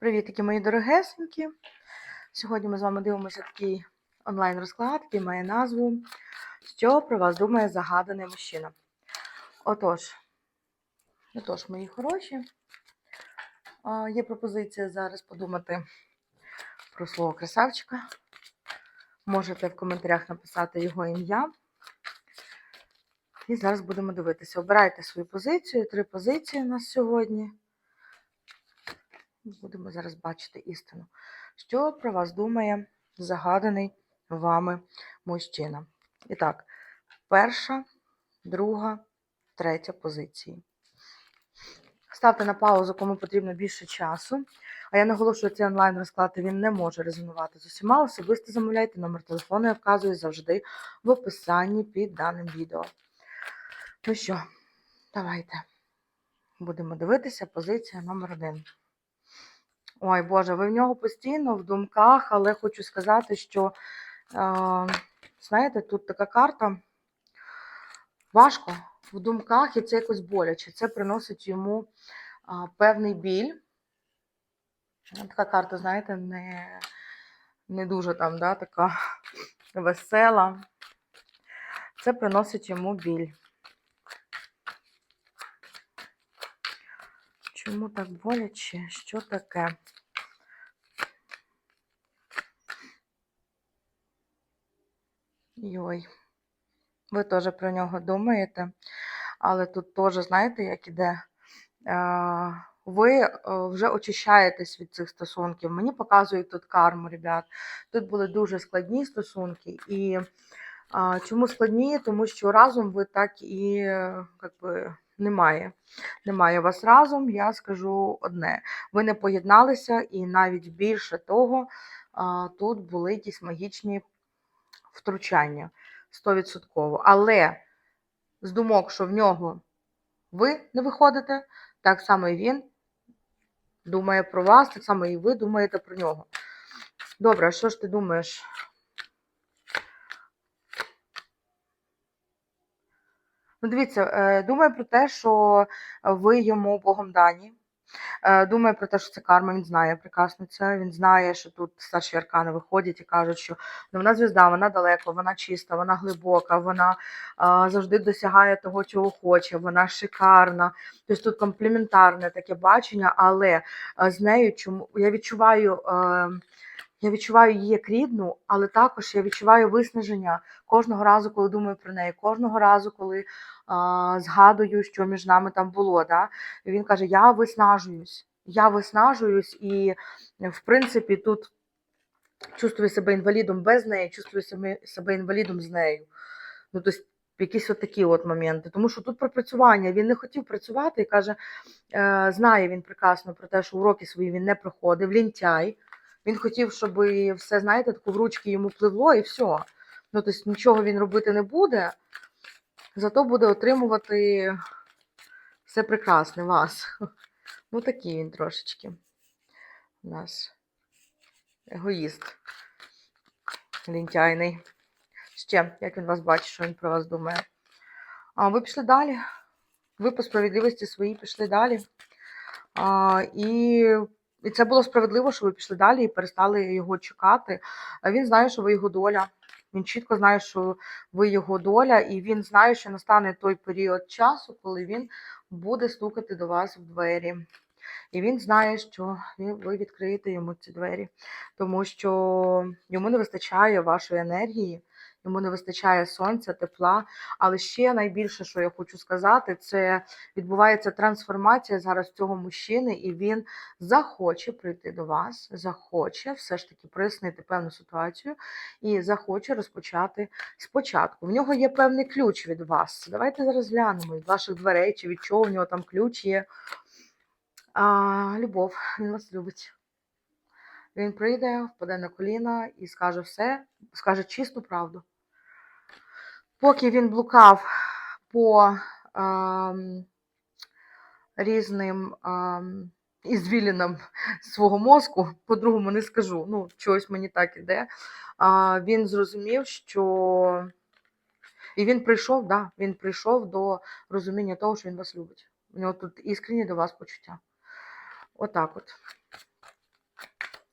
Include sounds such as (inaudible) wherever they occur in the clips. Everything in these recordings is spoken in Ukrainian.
Привітики, мої дорогесенькі. Сьогодні ми з вами дивимося такий онлайн-розклад, який має назву Що про вас думає загаданий мужчина. Отож, отож, мої хороші, є пропозиція зараз подумати про свого красавчика. Можете в коментарях написати його ім'я. І зараз будемо дивитися. Обирайте свою позицію. Три позиції у нас сьогодні. Будемо зараз бачити істину. Що про вас думає загаданий вами мужчина? І так, перша, друга, третя позиції. Ставте на паузу, кому потрібно більше часу. А я наголошую, цей онлайн-розклад він не може резонувати з усіма. Особисто замовляйте номер телефону, я вказую завжди в описанні під даним відео. Ну що, давайте будемо дивитися. Позиція номер один. Ой, Боже, ви в нього постійно в думках, але хочу сказати, що, е, знаєте, тут така карта важко в думках, і це якось боляче. Це приносить йому певний біль. Така карта, знаєте, не, не дуже там, да, така (laughs) весела. Це приносить йому біль. Чому так боляче? Що таке? Йой, ви теж про нього думаєте, але тут теж, знаєте, як іде, ви е, вже очищаєтесь від цих стосунків. Мені показують тут карму, ребят. Тут були дуже складні стосунки. І чому складні? Тому що разом ви так і е, як би, немає. Немає вас разом, я скажу одне. Ви не поєдналися, і навіть більше того, тут були якісь магічні втручання 100%. Але з думок, що в нього ви не виходите, так само і він думає про вас, так само і ви думаєте про нього. Добре, а що ж ти думаєш? Ну, дивіться, е, думаю про те, що ви йому Богом дані. Е, Думаю про те, що це карма, він знає прекрасно це. Він знає, що тут старші аркани виходять і кажуть, що ну, вона звізда, вона далеко, вона чиста, вона глибока, вона а, завжди досягає того, чого хоче, вона шикарна. Тобто тут компліментарне таке бачення, але а, з нею чому я відчуваю. е, я відчуваю її як рідну, але також я відчуваю виснаження кожного разу, коли думаю про неї, кожного разу, коли а, згадую, що між нами там було. Да? І він каже: Я виснажуюсь, я виснажуюсь, і в принципі тут чувствую себе інвалідом без неї, чувствую себе, інвалідом з нею. Ну, тобто, якісь от такі от моменти. Тому що тут пропрацювання. Він не хотів працювати і каже, е, знає він прекрасно про те, що уроки свої він не проходив, лінтяй. Він хотів, щоб все, знаєте, таку в ручки йому пливло і все. Ну, тобто нічого він робити не буде, зато буде отримувати все прекрасне вас. (laughs) Ну, такий він трошечки. У нас егоїст. Лінтяйний. Ще, як він вас бачить, що він про вас думає. А ви пішли далі. Ви по справедливості своїй пішли далі. А, і і це було справедливо, що ви пішли далі і перестали його чекати. Він знає, що ви його доля. Він чітко знає, що ви його доля, і він знає, що настане той період часу, коли він буде стукати до вас в двері. І він знає, що ви відкриєте йому ці двері, тому що йому не вистачає вашої енергії, йому не вистачає сонця, тепла. Але ще найбільше, що я хочу сказати, це відбувається трансформація зараз цього мужчини, і він захоче прийти до вас, захоче все ж таки прояснити певну ситуацію і захоче розпочати спочатку. В нього є певний ключ від вас. Давайте зараз глянемо від ваших дверей, чи від чого в нього там ключ є. А, Любов, він вас любить. Він прийде, впаде на коліна і скаже все, скаже чисту правду. Поки він блукав по ем, різним ем, ізвілінам свого мозку, по-другому не скажу, ну, чогось мені так іде, а, він зрозумів, що. І він прийшов, да, він прийшов до розуміння того, що він вас любить. У нього тут іскренні до вас почуття. Отак от.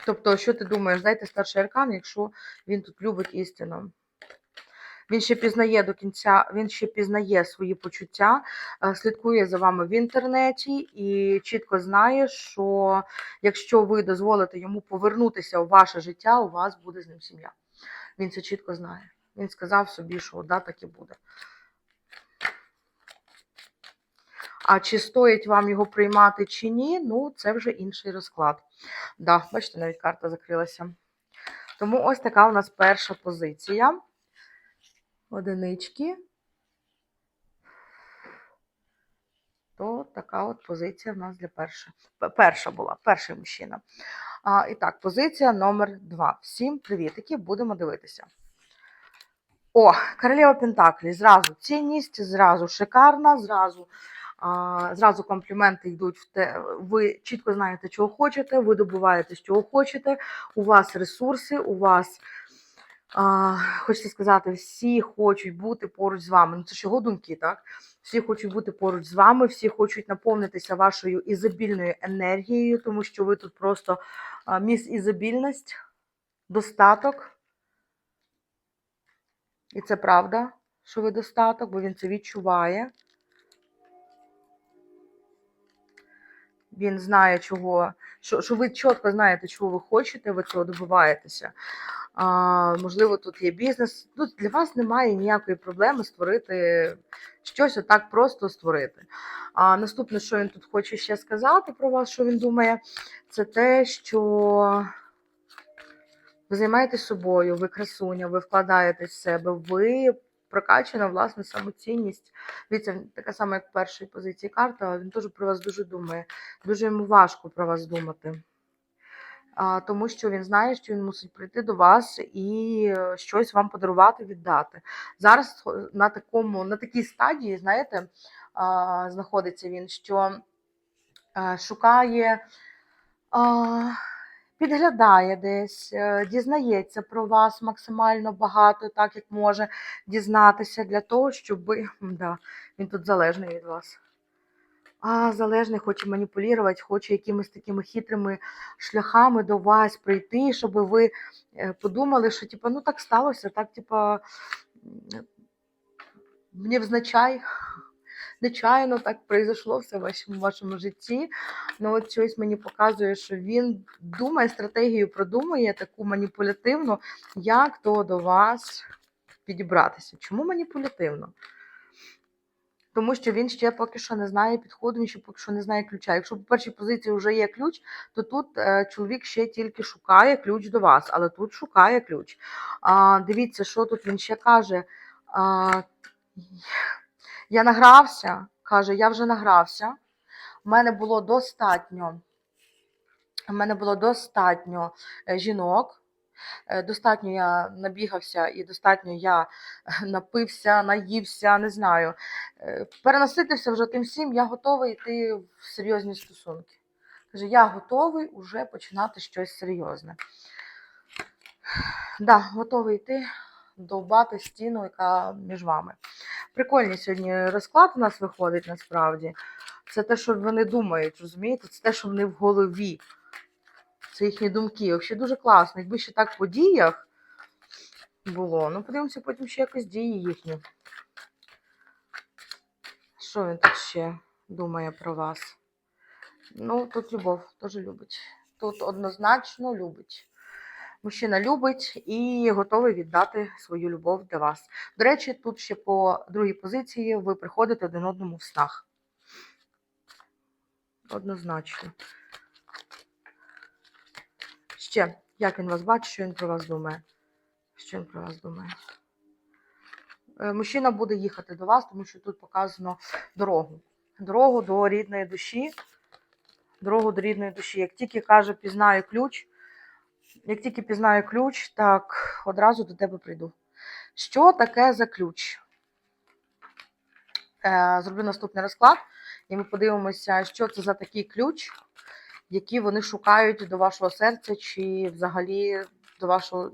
Тобто, що ти думаєш, дайте старший аркан, якщо він тут любить істину. Він ще пізнає до кінця, він ще пізнає свої почуття, е, слідкує за вами в інтернеті і чітко знає, що якщо ви дозволите йому повернутися у ваше життя, у вас буде з ним сім'я. Він це чітко знає. Він сказав собі, що да, так і буде. А чи стоїть вам його приймати чи ні, ну це вже інший розклад. Да, бачите, навіть карта закрилася. Тому ось така у нас перша позиція. Одинички. То така от позиція в нас для першої. Перша була, перший мужчина. А, і так, позиція номер два. Всім привітики, будемо дивитися. О, королева Пентаклі. Зразу цінність, зразу шикарна, зразу, зразу компліменти йдуть в те. Ви чітко знаєте, чого хочете, ви добуваєте, чого хочете. У вас ресурси, у вас, хочеться сказати, всі хочуть бути поруч з вами. Ну, це ж його думки, так? Всі хочуть бути поруч з вами, всі хочуть наповнитися вашою ізобільною енергією, тому що ви тут просто міс ізобільність, достаток. І це правда, що ви достаток, бо він це відчуває. Він знає, чого, що, що ви чітко знаєте, чого ви хочете, ви цього добиваєтеся. А, можливо, тут є бізнес. Тут для вас немає ніякої проблеми створити щось отак просто створити. А наступне, що він тут хоче ще сказати про вас, що він думає, це те, що ви займаєтесь собою, ви красуня, ви вкладаєтесь в себе, ви прокачана власне самоцінність. Дивіться, така сама, як в першій позиції карта, він теж про вас дуже думає. Дуже йому важко про вас думати. А, тому що він знає, що він мусить прийти до вас і е, щось вам подарувати, віддати. Зараз е, на такому, на такій стадії, знаєте, а, знаходиться він, що а, шукає. А, підглядає десь, е, дізнається про вас максимально багато, так як може дізнатися для того, щоб. Да, він тут залежний від вас. А, залежний, хоче маніпулювати, хоче якимись такими хитрими шляхами до вас прийти, щоб ви е, подумали, що типу, ну так сталося, так, типа, мені взначай. Нечайно так произошло все в вашому, вашому житті. Ну, от щось мені показує, що він думає, стратегію продумує таку маніпулятивну, як то до вас підібратися. Чому маніпулятивно? Тому що він ще поки що не знає підходу, він ще поки що не знає ключа. Якщо по першій позиції вже є ключ, то тут е, чоловік ще тільки шукає ключ до вас, але тут шукає ключ. А, дивіться, що тут він ще каже. А, я награвся, каже, я вже награвся. У мене було достатньо. У мене було достатньо е, жінок. е, Достатньо я набігався і достатньо я (laughs) напився, наївся, не знаю. Е, Перенаситився вже тим всім, я готовий йти в серйозні стосунки. Каже, я готовий уже починати щось серйозне. (sighs) Да, готовий йти, довбати стіну, яка між вами. Прикольний сьогодні розклад у нас виходить насправді. Це те, що вони думають, розумієте? Це те, що вони в голові. Це їхні думки. Взагалі дуже класно. Якби ще так по діях було. Ну, подивимося потім ще якось дії їхні. Що він тут ще думає про вас? Ну, тут любов теж любить. Тут однозначно любить. Мужчина любить і готовий віддати свою любов для вас. До речі, тут ще по другій позиції ви приходите один одному в снах. Однозначно. Ще, як він вас бачить, що він про вас думає? Що він про вас думає? Е, Мужчина буде їхати до вас, тому що тут показано дорогу. Дорогу до рідної душі. Дорогу до рідної душі. Як тільки каже, пізнаю ключ, як тільки пізнаю ключ, так одразу до тебе прийду. Що таке за ключ? Е, Зроблю наступний розклад, і ми подивимося, що це за такий ключ, який вони шукають до вашого серця, чи взагалі до вашого,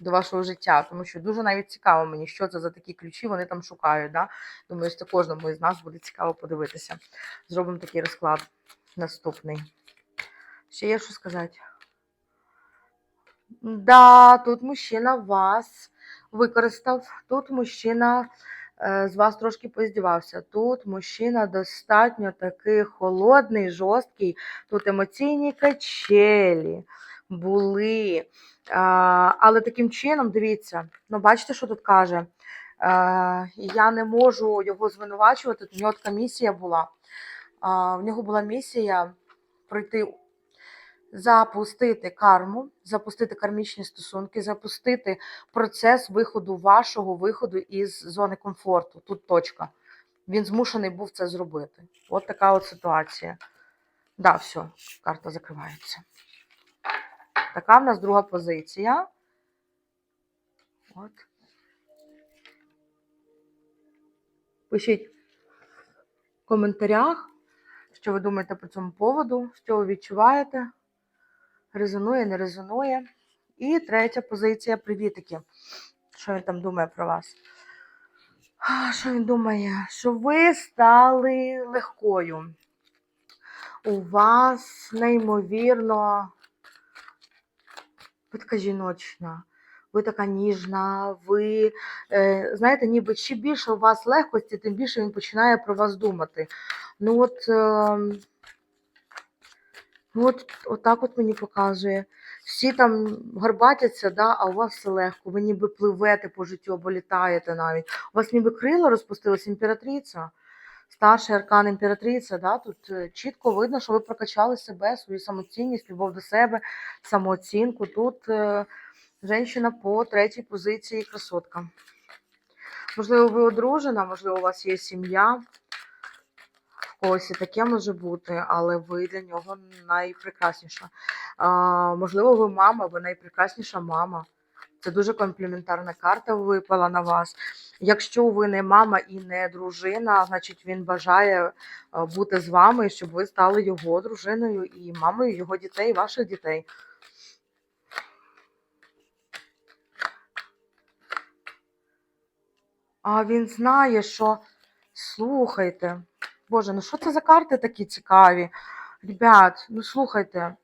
до вашого життя. Тому що дуже навіть цікаво мені, що це за такі ключі вони там шукають. Да? Думаю, що кожному із нас буде цікаво подивитися. Зробимо такий розклад наступний. Ще є що сказати? Да, тут мужчина вас використав, тут мужчина е, з вас трошки поіздівався. Тут мужчина достатньо такий холодний, жорсткий, тут емоційні качелі були. Але таким чином, дивіться, ну бачите, що тут каже? Е, я не можу його звинувачувати, у нього така місія була. В нього була місія пройти запустити карму, запустити кармічні стосунки, запустити процес виходу вашого виходу із зони комфорту. Тут точка. Він змушений був це зробити. От така от ситуація. Да, все, карта закривається. Така в нас друга позиція. От. Пишіть в коментарях, що ви думаєте по цьому поводу, що ви відчуваєте резонує, не резонує. І третя позиція привітики. Що він там думає про вас? Що він думає? Що ви стали легкою. У вас неймовірно, ви така жіночна, ви така ніжна, ви, е, знаєте, ніби чим більше у вас легкості, тим більше він починає про вас думати. Ну от. Е, от, отак от мені показує. Всі там горбатяться, да, а у вас все легко. Ви ніби пливете по життю або літаєте навіть. У вас ніби крила розпустилась імператриця. Старший аркан імператриця, да, тут е, чітко видно, що ви прокачали себе, свою самоцінність, любов до себе, самооцінку. Тут е, жінка по третій позиції красотка. Можливо, ви одружена, можливо, у вас є сім'я. Когось і таке може бути, але ви для нього найпрекрасніша. А, можливо, ви мама, ви найпрекрасніша мама. Це дуже компліментарна карта випала на вас. Якщо ви не мама і не дружина, значить він бажає е, бути з вами, щоб ви стали його дружиною і мамою його дітей, ваших дітей. А він знає, що слухайте. Боже, ну що це за карти такі цікаві? Ребят, ну слухайте.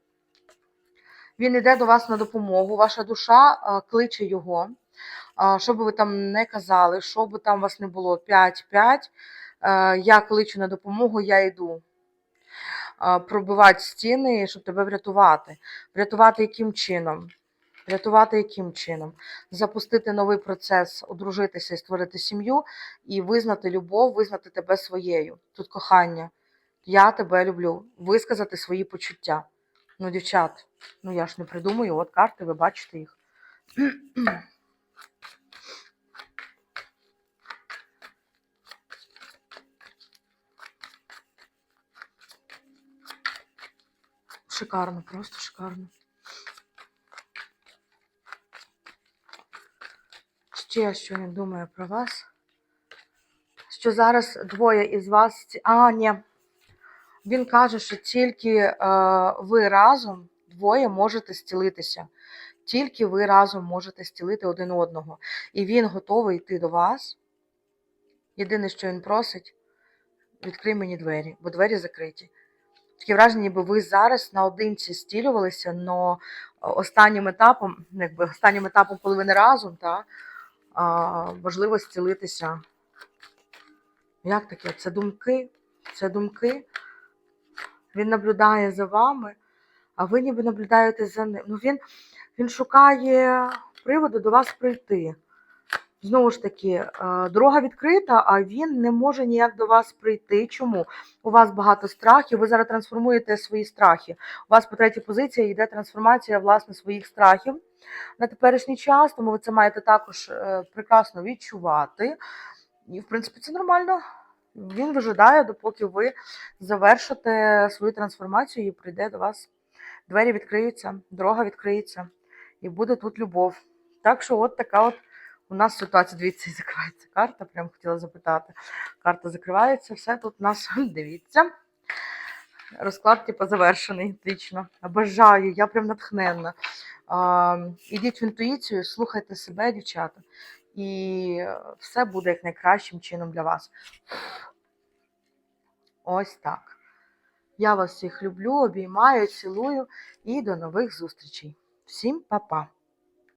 Він йде до вас на допомогу, ваша душа а, кличе його. А, що би ви там не казали, що би там вас не було 5-5, а, я кличу на допомогу, я йду. Пробивати стіни, щоб тебе врятувати. Врятувати яким чином? Врятувати яким чином? Запустити новий процес, одружитися і створити сім'ю, і визнати любов, визнати тебе своєю. Тут кохання. Я тебе люблю. Висказати свої почуття. Ну, дівчат, ну я ж не придумаю, от карти, ви бачите їх. Шикарно, просто шикарно. Ще що він думає про вас? Що зараз двоє із вас. А, ні. Він каже, що тільки е, ви разом двоє можете зцілитися. Тільки ви разом можете зцілити один одного. І він готовий йти до вас. Єдине, що він просить, відкрий мені двері, бо двері закриті. Таке враження, ніби ви зараз наодинці стілювалися, але останнім етапом, якби останнім етапом, коли ви не разом, та, а, важливо зцілитися. Як таке? Це думки, це думки. Він наблюдає за вами, а ви ніби наблюдаєте за ним. Ну, він, він шукає приводу до вас прийти. Знову ж таки, е, дорога відкрита, а він не може ніяк до вас прийти. Чому? У вас багато страхів, ви зараз трансформуєте свої страхи. У вас по третій позиції йде трансформація власне своїх страхів на теперішній час, тому ви це маєте також е, прекрасно відчувати. І, в принципі, це нормально. Він вижидає, допоки ви завершите свою трансформацію і прийде до вас. Двері відкриються, дорога відкриється, і буде тут любов. Так що, от така от у нас ситуація. Дивіться, закривається карта. Прям хотіла запитати. Карта закривається, все тут у нас (laughs) дивіться. Розклад, типу, завершений. Отлично. Бажаю, я прям натхненна. Ідіть в інтуїцію, слухайте себе, дівчата, і все буде як найкращим чином для вас. Ось так. Я вас всіх люблю, обіймаю, цілую і до нових зустрічей. Всім па-па!